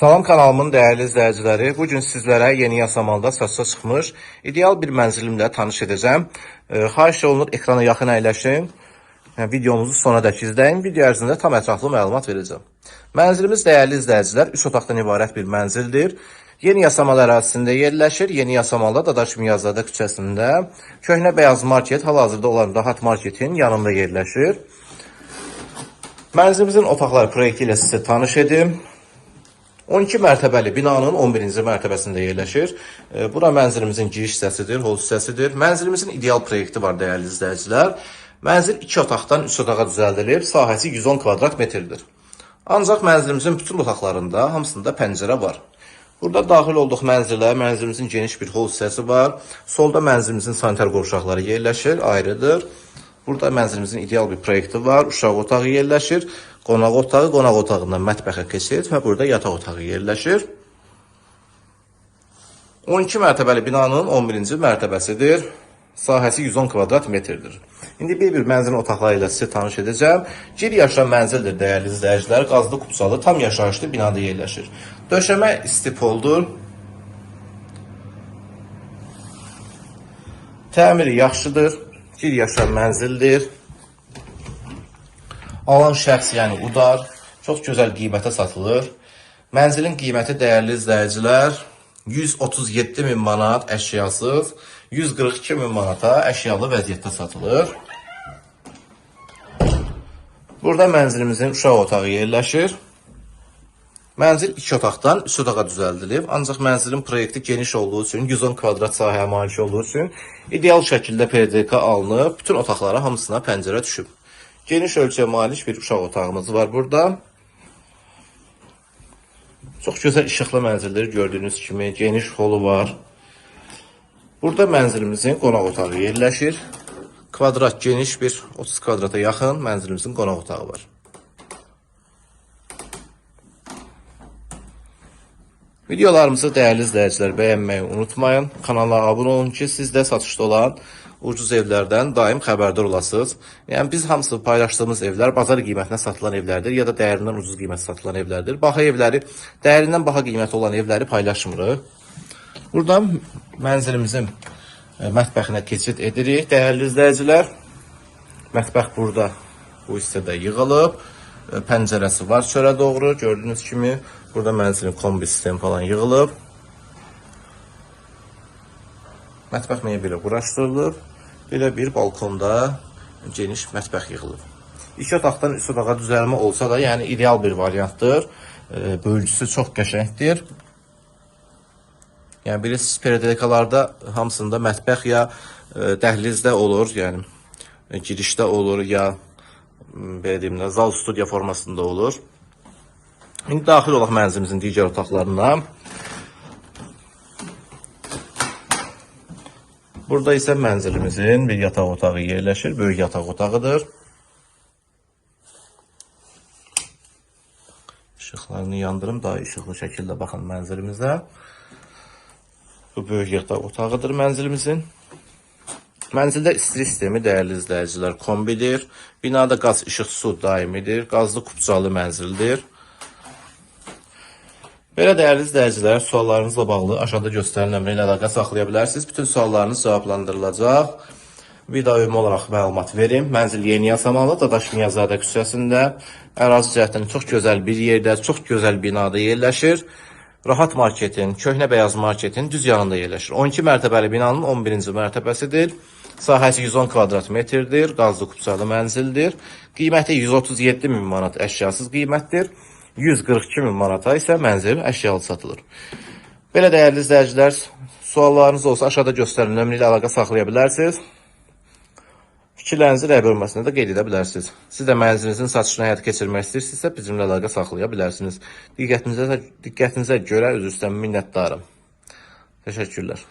Salam kanalımın dəyərli izləyiciləri, bu gün sizlərə yeni yasamalda satışa çıxmış ideal bir mənzilimlə tanış edəcəm. E, xahiş olunur ekrana yaxın əyləşin. Yəni, videomuzu sona dək izləyin. Video ərzində tam ətraflı məlumat verəcəm. Mənzilimiz dəyərli izləyicilər 3 otaqdan ibarət bir mənzildir. Yeni Yasamal ərazisində yerləşir. Yeni Yasamalda Dadaş Miyazada küçəsində Köhnə Beyaz Market hal-hazırda olan Rahat Marketin yanında yerləşir. Mənzilimizin otaqları proyekti ilə sizə tanış edim. 12 mərtəbəli binanın 11-ci mərtəbəsində yerləşir. E, Bura mənzilimizin giriş hissəsidir, hol hissəsidir. Mənzilimizin ideal proyekti var dəyərli izləyicilər. Mənzil 2 otaqdan 3 otağa düzəldilib, sahəsi 110 kvadrat metrdir. Ancaq mənzilimizin bütün otaqlarında hamısında pəncərə var. Burada daxil olduq mənzilə, mənzilimizin geniş bir hol hissəsi var. Solda mənzilimizin sanitar qovşaqları yerləşir, ayrıdır. Burada mənzilimizin ideal bir proyekti var. Uşaq otağı yerləşir. Qonaq otağı, qonaq otağından mətbəxə keçid və burada yataq otağı yerləşir. 12 mərtəbəli binanın 11-ci mərtəbəsidir. Sahəsi 110 kvadrat metrdir. İndi bir-bir mənzilin otaqları ilə sizə tanış edəcəm. Gir yaşayan mənzildir dəyərli izləyicilər. Qazlı kupçalı, tam yaşayışlı binada yerləşir. Döşəmə istipoldur. Təmiri yaxşıdır. Gir yaşayan mənzildir. Alan şəxs, yəni udar, çox gözəl qiymətə satılır. Mənzilin qiyməti dəyərli izləyicilər 137 min manat əşyasız, 142 min manata əşyalı vəziyyətdə satılır. Burada mənzilimizin uşaq otağı yerləşir. Mənzil 2 otaqdan 3 otağa düzəldilib, ancaq mənzilin proyekti geniş olduğu üçün, 110 kvadrat sahəyə malik olduğu üçün ideal şəkildə PDK alınıb, bütün otaqlara hamısına pəncərə düşüb. Geniş ölçüyə malik bir uşaq otağımız var burada. Çox gözəl işıqlı mənzildir gördüyünüz kimi, geniş holu var. Burada mənzilimizin qonaq otağı yerləşir. Kvadrat geniş bir 30 kvadrata yaxın mənzilimizin qonaq otağı var. Videolarımızı dəyərli izləyicilər bəyənməyi unutmayın. Kanala abunə olun ki, siz də satışda olan ucuz evlərdən daim xəbərdar olasınız. Yəni biz hamısı paylaşdığımız evlər bazar qiymətinə satılan evlərdir ya da dəyərindən ucuz qiymətə satılan evlərdir. Baha evləri, dəyərindən baha qiyməti olan evləri paylaşmırıq. Buradan mənzilimizin e, mətbəxinə keçid edirik. Dəyərli izləyicilər, mətbəx burada bu hissədə yığılıb. E, Pəncərəsi var çölə doğru. Gördüyünüz kimi burada mənzilin kombi sistemi falan yığılıb. Mətbəx mebeli quraşdırılıb. Belə bir balkonda geniş mətbəx yığılıb. İki otaqdan üç otağa düzəlmə olsa da, yəni ideal bir variantdır. E, Bölgüsü çox qəşəngdir. Yəni bilirsiniz PRDK-larda hamısında mətbəx ya e, dəhlizdə olur, yəni girişdə olur ya m, belə deyim də zal studiya formasında olur. İndi daxil olaq mənzilimizin digər otaqlarına. Burada isə mənzilimizin bir yataq otağı yerləşir. Böyük yataq otağıdır. İşıqlarını yandırım daha işıqlı şəkildə baxın mənzilimizə. Bu böyük yataq otağıdır mənzilimizin. Mənzildə isti sistemi dəyərli izləyicilər kombidir. Binada qaz, işıq, su daimidir. Qazlı kupçalı mənzildir. Belə dəyərli izləyicilər, suallarınızla bağlı aşağıda göstərilən nömrə ilə əlaqə saxlaya bilərsiniz. Bütün suallarınız cavablandırılacaq. Vida ümumi olaraq məlumat verim. Mənzil Yeni Yasamalı, Dadaş Niyazadə küçəsində ərazi cəhətdən çox gözəl bir yerdə, çox gözəl binada yerləşir. Rahat Marketin, Köhnə Beyaz Marketin düz yanında yerləşir. 12 mərtəbəli binanın 11-ci mərtəbəsidir. Sahəsi 110 kvadrat metrdir. Qazlı kupçalı mənzildir. Qiyməti 137 min manat əşyasız qiymətdir. 142 min manata isə mənzil əşyalı satılır. Belə dəyərli izləyicilər, suallarınız olsa aşağıda göstərilən nömrə ilə əlaqə saxlaya bilərsiniz. Fikirlərinizi rəy bölməsində də qeyd edə bilərsiniz. Siz də mənzilinizin satışını həyata keçirmək istəyirsinizsə bizimlə əlaqə saxlaya bilərsiniz. Diqqətinizə, diqqətinizə görə üzr istəyirəm, minnətdarım. Təşəkkürlər.